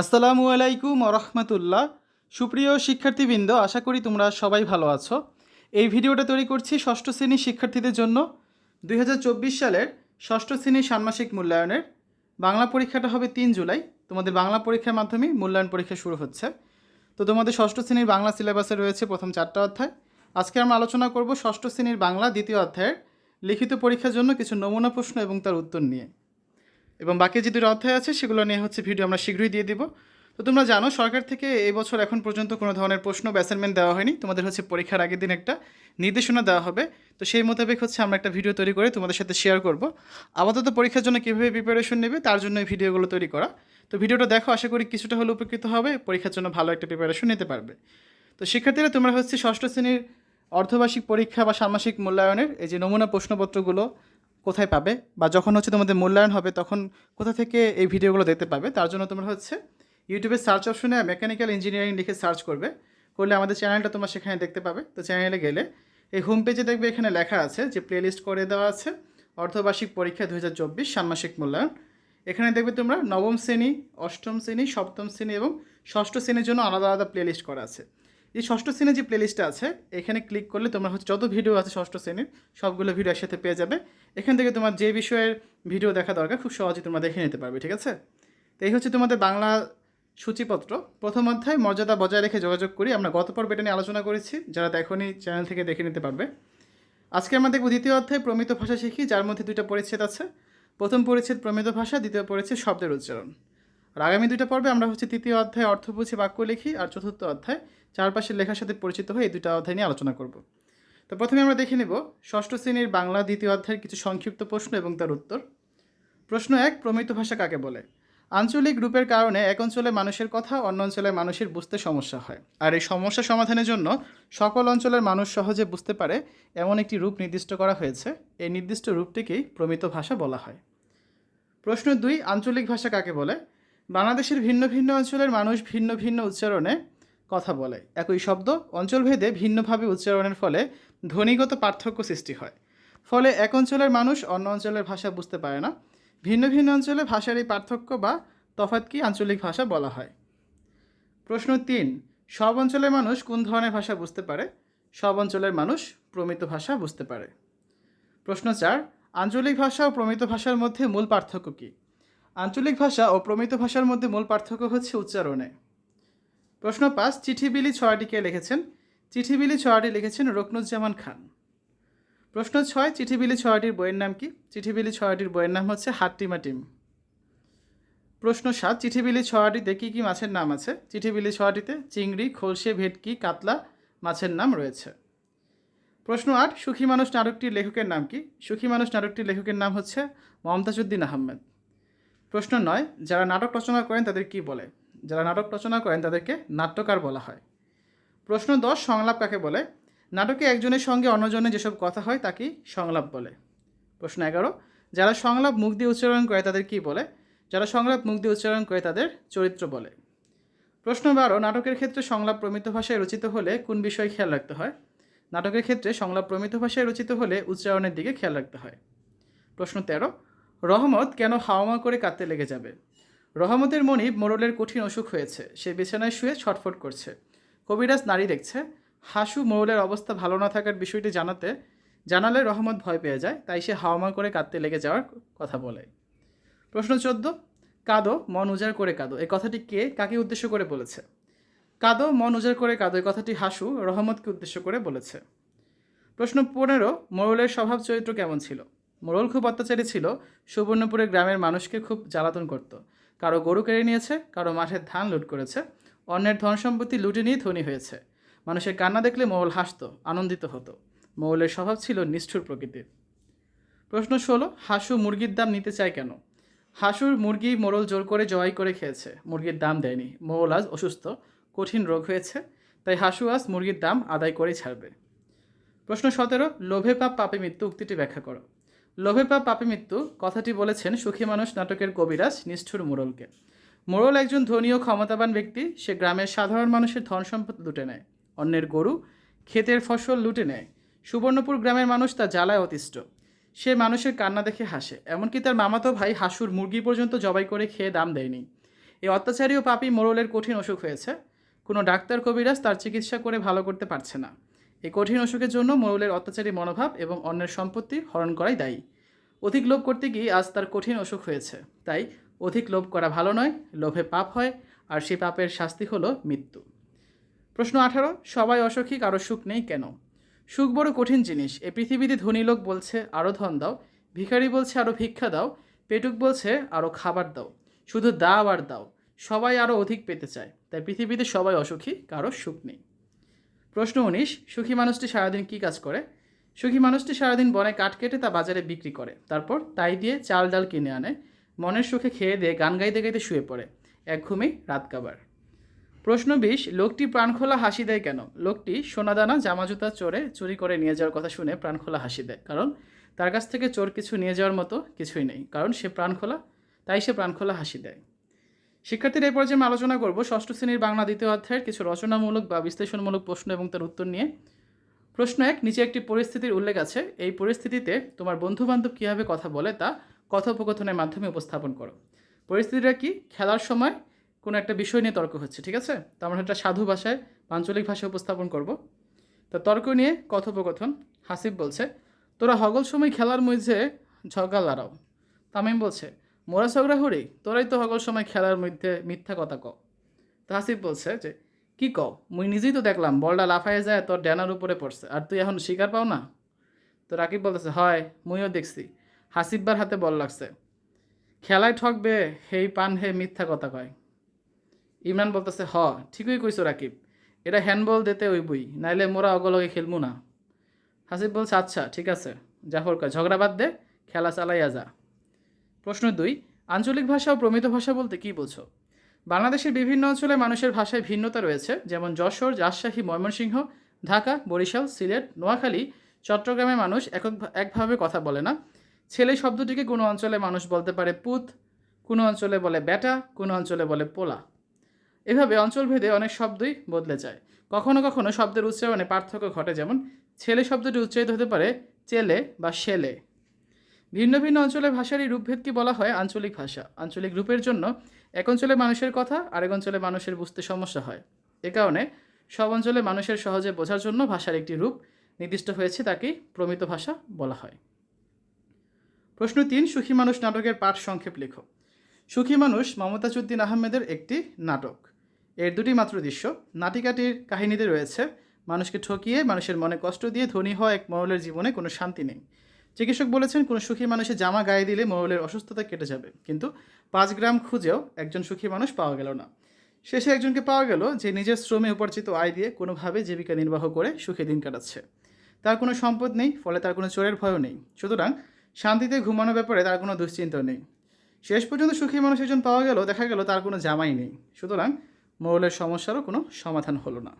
আসসালামু আলাইকুম রহমতুল্লাহ সুপ্রিয় শিক্ষার্থীবৃন্দ, আশা করি তোমরা সবাই ভালো আছো। এই ভিডিওটা তৈরি করছি ষষ্ঠ শ্রেণির শিক্ষার্থীদের জন্য। দুই হাজার চব্বিশ সালের ষষ্ঠ শ্রেণির ষান্মাসিক মূল্যায়নের বাংলা পরীক্ষাটা হবে তিন জুলাই। তোমাদের বাংলা পরীক্ষার মাধ্যমে মূল্যায়ন পরীক্ষা শুরু হচ্ছে। তো তোমাদের ষষ্ঠ শ্রেণির বাংলা সিলেবাসে রয়েছে প্রথম চারটা অধ্যায়। আজকে আমরা আলোচনা করব ষষ্ঠ শ্রেণির বাংলা দ্বিতীয় অধ্যায়ের লিখিত পরীক্ষার জন্য কিছু নমুনা প্রশ্ন এবং তার উত্তর নিয়ে। এবং বাকি যে দুটো অধ্যায় আছে, সেগুলো নিয়ে হচ্ছে ভিডিও আমরা শীঘ্রই দিয়ে দিব। তো তোমরা জানো, সরকার থেকে এই বছর এখন পর্যন্ত কোনো ধরনের প্রশ্ন বা অ্যাসাইনমেন্ট দেওয়া হয়নি। তোমাদের হচ্ছে পরীক্ষার আগের দিন একটা নির্দেশনা দেওয়া হবে। তো সেই মোতাবেক হচ্ছে আমরা একটা ভিডিও তৈরি করে তোমাদের সাথে শেয়ার করব। আপাতত পরীক্ষার জন্য কীভাবে প্রিপারেশন নেবে, তার জন্য এই ভিডিওগুলো তৈরি করা। তো ভিডিওটা দেখো, আশা করি কিছুটা হলে উপকৃত হবে, পরীক্ষার জন্য ভালো একটা প্রিপারেশন নিতে পারবে। তো শিক্ষার্থীরা, তোমরা হচ্ছে ষষ্ঠ শ্রেণির অর্ধবার্ষিক পরীক্ষা বা ষান্মাসিক মূল্যায়নের এই যে নমুনা প্রশ্নপত্রগুলো কোথায় পাবে বা যখন হচ্ছে তোমাদের মূল্যায়ন হবে তখন কোথা থেকে এই ভিডিওগুলো দেখতে পাবে, তার জন্য তোমরা হচ্ছে ইউটিউবে সার্চ অপশনে মেকানিক্যাল ইঞ্জিনিয়ারিং লিখে সার্চ করবে, করলে আমাদের চ্যানেলটা তোমরা সেখানে দেখতে পাবে। তো চ্যানেলে গেলে এই হোম পেজে দেখবে এখানে লেখা আছে যে প্লেলিস্ট করে দেওয়া আছে, অর্ধবার্ষিক পরীক্ষা দু হাজার চব্বিশ ষান্মাসিক মূল্যায়ন। এখানে দেখবে তোমরা নবম শ্রেণি, অষ্টম শ্রেণি, সপ্তম শ্রেণি এবং ষষ্ঠ শ্রেণির জন্য আলাদা আলাদা প্লেলিস্ট করা আছে। এই ষষ্ঠ শ্রেণির যে প্লেলিস্টটা আছে, এখানে ক্লিক করলে তোমরা হচ্ছে যত ভিডিও আছে ষষ্ঠ শ্রেণির, সবগুলো ভিডিও একসাথে পেয়ে যাবে। এখান থেকে তোমার যে বিষয়ের ভিডিও দেখা দরকার, খুব সহজে তোমরা দেখে নিতে পারবে, ঠিক আছে? তো এই হচ্ছে তোমাদের বাংলা সূচিপত্র। প্রথম অধ্যায়, মর্যাদা বজায় রেখে যোগাযোগ করি। আমরা গত পর্বে এটা নিয়ে আলোচনা করেছি, যারা দেখনি চ্যানেল থেকে দেখে নিতে পারবে। আজকে আমরা দেখব দ্বিতীয় অধ্যায়, প্রমিত ভাষা শিখি, যার মধ্যে দুইটা পরিচ্ছেদ আছে। প্রথম পরিচ্ছেদ প্রমিত ভাষা, দ্বিতীয় পরিচ্ছেদ শব্দের উচ্চারণ। আর আগামী দুইটা পর্বে আমরা হচ্ছে তৃতীয় অধ্যায়, অর্থ বুঝে বাক্য লিখি, আর চতুর্থ অধ্যায় চারপাশের লেখার সাথে পরিচিত হয়ে এই দুটা অধ্যায় নিয়ে আলোচনা করব। তো প্রথমে আমরা দেখে নেব, ষষ্ঠ শ্রেণির বাংলা দ্বিতীয় অধ্যায়ের কিছু সংক্ষিপ্ত প্রশ্ন এবং তার উত্তর। প্রশ্ন এক, প্রমিত ভাষা কাকে বলে? আঞ্চলিক রূপের কারণে এক অঞ্চলে মানুষের কথা, অন্য অঞ্চলের মানুষের বুঝতে সমস্যা হয়। আর এই সমস্যা সমাধানের জন্য সকল অঞ্চলের মানুষ সহজে বুঝতে পারে, এমন একটি রূপ নির্দিষ্ট করা হয়েছে। এই নির্দিষ্ট রূপটিকেই প্রমিত ভাষা বলা হয়। প্রশ্ন দুই, আঞ্চলিক ভাষা কাকে বলে? বাংলাদেশের ভিন্ন ভিন্ন অঞ্চলের মানুষ ভিন্ন ভিন্ন উচ্চারণে কথা বলে। একই শব্দ অঞ্চলভেদে ভিন্নভাবে উচ্চারণের ফলে ধ্বনিগত পার্থক্য সৃষ্টি হয়। ফলে এক অঞ্চলের মানুষ অন্য অঞ্চলের ভাষা বুঝতে পারে না। ভিন্ন ভিন্ন অঞ্চলে ভাষার এই পার্থক্য বা তফাতকে আঞ্চলিক ভাষা বলা হয়? প্রশ্ন তিন, সব অঞ্চলের মানুষ কোন ধরনের ভাষা বুঝতে পারে? সব অঞ্চলের মানুষ প্রমিত ভাষা বুঝতে পারে। প্রশ্ন চার, আঞ্চলিক ভাষা ও প্রমিত ভাষার মধ্যে মূল পার্থক্য কী? আঞ্চলিক ভাষা ও প্রমিত ভাষার মধ্যে মূল পার্থক্য হচ্ছে উচ্চারণে। প্রশ্ন পাঁচ, চিঠিবিলি ছয়টিকে লিখেছেন? চিঠিবিলি ছয়টি লিখেছেন রকনুজ্জামান খান। প্রশ্ন ছয়, চিঠিবিলি ছয়টির বইয়ের নাম কি? চিঠিবিলি ছয়টির বইয়ের নাম হচ্ছে হাট্টিমা টিম প্রশ্ন সাত, চিঠিবিলি ছয়টিতে কী কী মাছের নাম আছে? চিঠিবিলি ছয়টিতে চিংড়ি, খলসে, ভেটকি, কাতলা মাছের নাম রয়েছে। প্রশ্ন আট, সুখী মানুষ নাটকটির লেখকের নাম কি? সুখী মানুষ নাটকটির লেখকের নাম হচ্ছে মমতাজউদ্দিন আহমেদ। প্রশ্ন নয়, যারা নাটক রচনা করেন তাদের কি বলে? যারা নাটক রচনা করেন তাদেরকে নাট্যকার বলা হয়। প্রশ্ন দশ, সংলাপ কাকে বলে? নাটকে একজনের সঙ্গে অন্যজনের যেসব কথা হয় তাকে সংলাপ বলে। প্রশ্ন এগারো, যারা সংলাপ মুখ দিয়ে উচ্চারণ করে তাদের কি বলে? যারা সংলাপ মুখ দিয়ে উচ্চারণ করে তাদের চরিত্র বলে। প্রশ্ন বারো, নাটকের ক্ষেত্রে সংলাপ প্রমিত ভাষায় রচিত হলে কোন বিষয় খেয়াল রাখতে হয়? নাটকের ক্ষেত্রে সংলাপ প্রমিত ভাষায় রচিত হলে উচ্চারণের দিকে খেয়াল রাখতে হয়। প্রশ্ন তেরো, রহমত কেন হাওমা করে কাঁদতে লেগে যাবে? রহমতের মনিব মোরলের কঠিন অসুখ হয়েছে। সে বিছানায় শুয়ে ছটফট করছে। কবিরাজ নারী দেখছে। হাসু মোরলের অবস্থা ভালো না থাকার বিষয়টি জানাতে জানালে রহমত ভয় পেয়ে যায়। তাই সে হাওমা করে কাঁদতে লেগে যাওয়ার কথা বলে। প্রশ্ন চোদ্দ। কাঁদো, মন উজাড় করে কাঁদো। এই কথাটি কে, কাকে উদ্দেশ্য করে বলেছে? কাঁদো, মন উজাড় করে কাঁদো। এই কথাটি হাসু রহমতকে উদ্দেশ্য করে বলেছে। প্রশ্ন পনেরো। মোরলের স্বভাব চরিত্র কেমন ছিল? মোরল খুব অত্যাচারী ছিল। সুবর্ণপুরের গ্রামের মানুষকে খুব জ্বালাতন করত। কারও গরু কেড়ে নিয়েছে, কারও মাঠের ধান লুট করেছে, অন্যের ধন সম্পত্তি লুটে নিয়ে ধনী হয়েছে। মানুষের কান্না দেখলে মৌল হাসত, আনন্দিত হতো। মৌলের স্বভাব ছিল নিষ্ঠুর প্রকৃতির। প্রশ্ন ষোলো, হাসু মুরগির দাম নিতে চায় কেন? হাসুর মুরগি মোড়ল জোর করে জবাই করে খেয়েছে, মুরগির দাম দেয়নি। মৌল আজ অসুস্থ, কঠিন রোগ হয়েছে, তাই হাসু আজ মুরগির দাম আদায় করেই ছাড়বে। প্রশ্ন সতেরো, লোভে পাপ পাপে মৃত্যু উক্তিটি ব্যাখ্যা করো। লোভে পাপ, পাপে মৃত্যু, কথাটি বলেছেন সুখী মানুষ নাটকের কবিরাজ নিষ্ঠুর মোড়লকে মোড়ল একজন ধনী ও ক্ষমতাবান ব্যক্তি, সে গ্রামের সাধারণ মানুষের ধন সম্পদ লুটে নেয়, অন্যের গরু, ক্ষেতের ফসল লুটে নেয়। সুবর্ণপুর গ্রামের মানুষ তা জ্বালায় অতিষ্ঠ। সে মানুষের কান্না দেখে হাসে, এমনকি তার মামাতো ভাই হাসুর মুরগি পর্যন্ত জবাই করে খেয়ে দাম দেয়নি। এই অত্যাচারী ও পাপী মোরলের কঠিন অসুখ হয়েছে। কোনো ডাক্তার কবিরাজ তার চিকিৎসা করে ভালো করতে পারছে না। এই কঠিন অসুখের জন্য মোরলের অত্যাচারী মনোভাব এবং অন্যের সম্পত্তি হরণ করাই দায়ী। অধিক লোভ করতে গিয়ে আজ তার কঠিন অসুখ হয়েছে। তাই অধিক লোভ করা ভালো নয়, লোভে পাপ হয়, আর সেই পাপের শাস্তি হলো মৃত্যু। প্রশ্ন আঠারো, সবাই অসুখী, কারও সুখ নেই কেন? সুখ বড় কঠিন জিনিস। এই পৃথিবীতে ধনী লোক বলছে আরও ধন দাও। ভিখারি বলছে আরও ভিক্ষা দাও। পেটুক বলছে আরও খাবার দাও। শুধু দাও আর দাও। সবাই আরও অধিক পেতে চায়। তাই পৃথিবীতে সবাই অসুখী, কারও সুখ নেই। প্রশ্ন উনিশ, সুখী মানুষটি সারাদিন কী কাজ করে? সুখী মানুষটি সারাদিন বনে কাঠ কেটে তা বাজারে বিক্রি করে। তারপর তাই দিয়ে চাল ডাল কিনে আনে। মনের সুখে খেয়ে দিয়ে গান গাইতে গাইতে শুয়ে পড়ে। এক ঘুমেই রাত কাবার। প্রশ্ন বিশ, লোকটি প্রাণখোলা হাসি দেয় কেন? লোকটি সোনাদানা, জামাজুতা, চোরে চুরি করে নিয়ে যাওয়ার কথা শুনে প্রাণখোলা হাসি দেয়। কারণ তার কাছ থেকে চোর কিছু নিয়ে যাওয়ার মতো কিছুই নেই। কারণ সে প্রাণখোলা তাই সে প্রাণখোলা হাসি দেয়। শিক্ষার্থীর এই পর্যায়ে আমি আলোচনা করব ষষ্ঠ শ্রেণির বাংলা দ্বিতীয় অধ্যায়ের কিছু রচনামূলক বা বিশ্লেষণমূলক প্রশ্ন এবং তার উত্তর নিয়ে। প্রশ্ন এক, নিচে একটি পরিস্থিতির উল্লেখ আছে। এই পরিস্থিতিতে তোমার বন্ধুবান্ধব কীভাবে কথা বলে তা কথোপকথনের মাধ্যমে উপস্থাপন করো। পরিস্থিতিটা কি? খেলার সময় কোনো একটা বিষয় নিয়ে তর্ক হচ্ছে, ঠিক আছে? তো আমরা একটা সাধু ভাষায় আঞ্চলিক ভাষায় উপস্থাপন করব। তো তর্ক নিয়ে কথোপকথন হাসিব বলছে, তোরা হগল সময় খেলার মধ্যে ঝগড়া লড়াও। তামিম বলছে মোরা ঝগড়া হরি তোরাই তো সকল সময় খেলার মধ্যে মিথ্যা কথা ক তো হাসিব বলছে যে, কি কও? মুই নিজেই তো দেখলাম, বলটা লাফাইয়ে যায় তোর ড্যানার উপরে পড়ছে। আর তুই এখন শিকার পাও না? তো রাকিব বলতেছে, হয়, মুইও দেখছি। হাসিববার হাতে বল লাগছে, খেলায় ঠকবে, হেই পান হে মিথ্যা কথা কয়। ইমরান বলতেছে, হ, ঠিকই কইছো রাকিব। এটা হ্যান্ডবল দিতে ওই বই, নাইলে মোরা অগলগে খেলব না। হাসিব বলছে আচ্ছা ঠিক আছে জাফর কয় ঝগড়া বাদ দে, খেলা চালাইয়া যা। প্রশ্ন দুই, আঞ্চলিক ভাষা ও প্রমিত ভাষা বলতে কি বলছো বাংলাদেশের বিভিন্ন অঞ্চলে মানুষের ভাষায় ভিন্নতা রয়েছে, যেমন যশোর, রাজশাহী, ময়মনসিংহ, ঢাকা, বরিশাল, সিলেট, নোয়াখালী, চট্টগ্রামে মানুষ একক একভাবে কথা বলে না। ছেলে শব্দটিকে কোনো অঞ্চলে মানুষ বলতে পারে পুত, কোনো অঞ্চলে বলে ব্যাটা, কোনো অঞ্চলে বলে পোলা। এভাবে অঞ্চলভেদে অনেক শব্দই বদলে যায়। কখনো কখনো শব্দের উচ্চারণে পার্থক্য ঘটে, যেমন ছেলে শব্দটি উচ্চারিত হতে পারে চেলে বা শেলে ভিন্ন ভিন্ন অঞ্চলের ভাষার এই রূপভেদকে বলা হয়? আঞ্চলিক ভাষা। আঞ্চলিক রূপের জন্য এক অঞ্চলে মানুষের কথা, আরেক অঞ্চলে মানুষের বুঝতে সমস্যা হয়। এ কারণে সব অঞ্চলে মানুষের সহজে বোঝার জন্য ভাষার একটি রূপ নির্দিষ্ট হয়েছে তাকেই প্রমিত ভাষা বলা হয়। প্রশ্ন তিন, সুখী মানুষ নাটকের পাঠ সংক্ষেপ লেখো। সুখী মানুষ মমতাজউদ্দিন আহমেদের একটি নাটক। এর দুটি মাত্র দৃশ্য। নাটিকাটির কাহিনীতে রয়েছে, মানুষকে ঠকিয়ে মানুষের মনে কষ্ট দিয়ে ধনী হওয়া এক মরলের জীবনে কোনো শান্তি নেই। চিকিৎসক বলেছেন, কোনো সুখী মানুষের জামা গায়ে দিলে মরলের অসুস্থতা কেটে যাবে। কিন্তু পাঁচ গ্রাম খুঁজেও একজন সুখী মানুষ পাওয়া গেল না। শেষে একজনকে পাওয়া গেল যে নিজের শ্রমে উপার্জিত আয় দিয়ে কোনোভাবে জীবিকা নির্বাহ করে সুখে দিন কাটাচ্ছে। তার কোনো সম্পদ নেই, ফলে তার কোনো চোরের ভয়ও নেই। সুতরাং শান্তিতে ঘুমানোর ব্যাপারে তার কোনো দুশ্চিন্তা নেই। শেষ পর্যন্ত সুখী মানুষ একজন পাওয়া গেল, দেখা গেল তার কোনো জামাই নেই। সুতরাং মোরলের সমস্যারও কোনো সমাধান হলো না।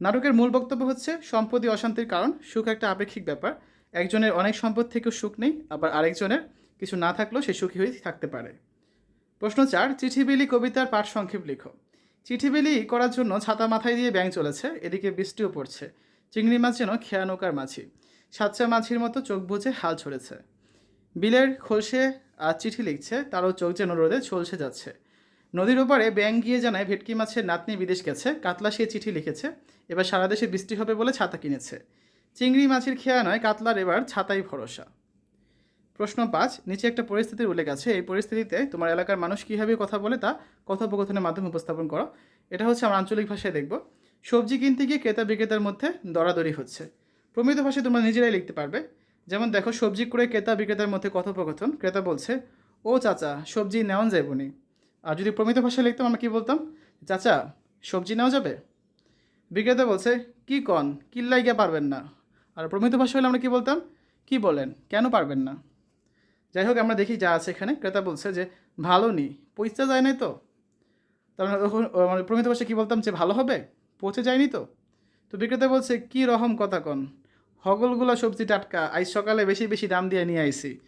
নাটকের মূল বক্তব্য হচ্ছে, সম্পত্তি অশান্তির কারণ, সুখ একটা আপেক্ষিক ব্যাপার। একজনের অনেক সম্পদ থেকেও সুখ নেই, আবার আরেকজনের কিছু না থাকলেও সে সুখী হয়ে থাকতে পারে। প্রশ্ন চার, চিঠিবিলি কবিতার পাঠ সংক্ষেপ লেখো। চিঠিবিলি করার জন্য ছাতা মাথায় দিয়ে ব্যাঙ চলেছে, এদিকে বৃষ্টিও পড়ছে। চিংড়ি মাছ যেন খেয়া নৌকার মাছি সাচ্চা মাছির মতো চোখ বুঝে হাল ছড়েছে। বিলের খোলসে আর চিঠি লিখছে, তারও চোখ যেন রোদে ছলসে যাচ্ছে। নদীর ওপারে ব্যাং গিয়ে জানায়, ভেটকি মাছের নাতনি বিদেশ গেছে। কাতলা সে চিঠি লিখেছে, এবার সারা দেশে বৃষ্টি হবে বলে ছাতা কিনেছে। চিংড়ি মাছের খেয়া নয়, কাতলার এবার ছাতাই ভরসা। প্রশ্ন পাঁচ, নিচে একটা পরিস্থিতির উল্লেখ আছে। এই পরিস্থিতিতে তোমার এলাকার মানুষ কীভাবে কথা বলে তা কথোপকথনের মাধ্যমে উপস্থাপন করো। এটা হচ্ছে আমরা আঞ্চলিক ভাষায় দেখব। সবজি কিনতে গিয়ে ক্রেতা বিক্রেতার মধ্যে দরাদরি হচ্ছে। প্রমিত ভাষায় তোমরা নিজেরাই লিখতে পারবে। যেমন দেখো, সবজি করে ক্রেতা বিক্রেতার মধ্যে কথোপকথন। ক্রেতা বলছে, ও চাচা, সবজি নেওয়া যাবনি আর যদি প্রমিত ভাষায় লিখতাম, আমরা কী বলতাম? চাচা, সবজি নেওয়া যাবে? বিক্রেতা বলছে, কি কন? কিল্লাই গিয়ে পারবেন না। আর প্রমিত ভাষা হলে আমরা কী বলতাম? কি বলেন? কেন পারবেন না? যাই হোক, আমরা দেখি যা আছে এখানে। ক্রেতা বলছে যে, ভালো নি। পয়সা যায় নাই তো? তার মানে মানে প্রমিত ভাষা কী বলতাম যে, ভালো হবে? পচে যায়নি তো? তো বিক্রেতা বলছে, কি রকম কথা কন। হগলগুলো সবজি টাটকা। আজ সকালে বেশি বেশি দাম দিয়ে নিয়ে আইছি।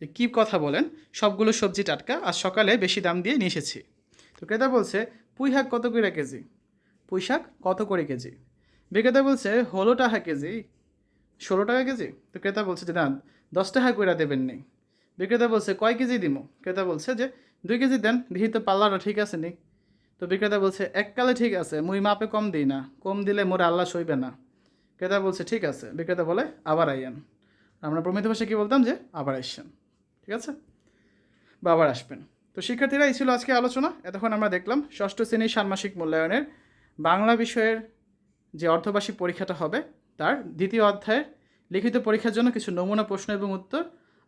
যে, কী কথা বলেন? সবগুলো সবজি টাটকা। আর সকালে বেশি দাম দিয়ে নিয়ে এসেছি। তো ক্রেতা বলছে, পুঁই শাক কত করে কেজি? পুঁই শাক কত করে কেজি? বিক্রেতা বলছে হলো টাকা কেজি। ষোলো টাকা কেজি? তো ক্রেতা বলছে যে, না দশ টাকা কইরা দেবেন নেই। বিক্রেতা বলছে, কয় কেজি দিব ক্রেতা বলছে যে, দুই কেজি দেন, দেখি তো পাল্লাটা ঠিক আছে নি। তো বিক্রেতা বলছে, এককালে ঠিক আছে, মুই মাপে কম দিই না, কম দিলে মোরে আল্লাহ সইবে না। ক্রেতা বলছে, ঠিক আছে। বিক্রেতা বলে, আবার আইয়েন। আমরা প্রমিত ভাষায় কী বলতাম যে, আবার আসছেন ঠিক আছে? বা আবার আসবেন। তো শিক্ষার্থীরা এই ছিল আজকে আলোচনা। এতক্ষণ আমরা দেখলাম ষষ্ঠ শ্রেণির ষান্মাসিক মূল্যায়নের বাংলা বিষয়ের যে অর্ধবার্ষিক পরীক্ষাটা হবে তার দ্বিতীয় অধ্যায়ের লিখিত পরীক্ষার জন্য কিছু নমুনা, প্রশ্ন এবং উত্তর।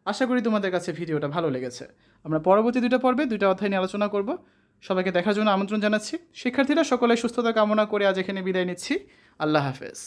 আশা করি তোমাদের কাছে ভিডিওটা ভালো লেগেছে। আমরা পরবর্তী দুটো পর্বে দুটো অধ্যায় নিয়ে আলোচনা করব। সবাইকে দেখার জন্য আমন্ত্রণ জানাচ্ছি। শিক্ষার্থীরা, সকলে সুস্থতা কামনা করে আজ এখানে বিদায় নিচ্ছি। আল্লাহ হাফেজ।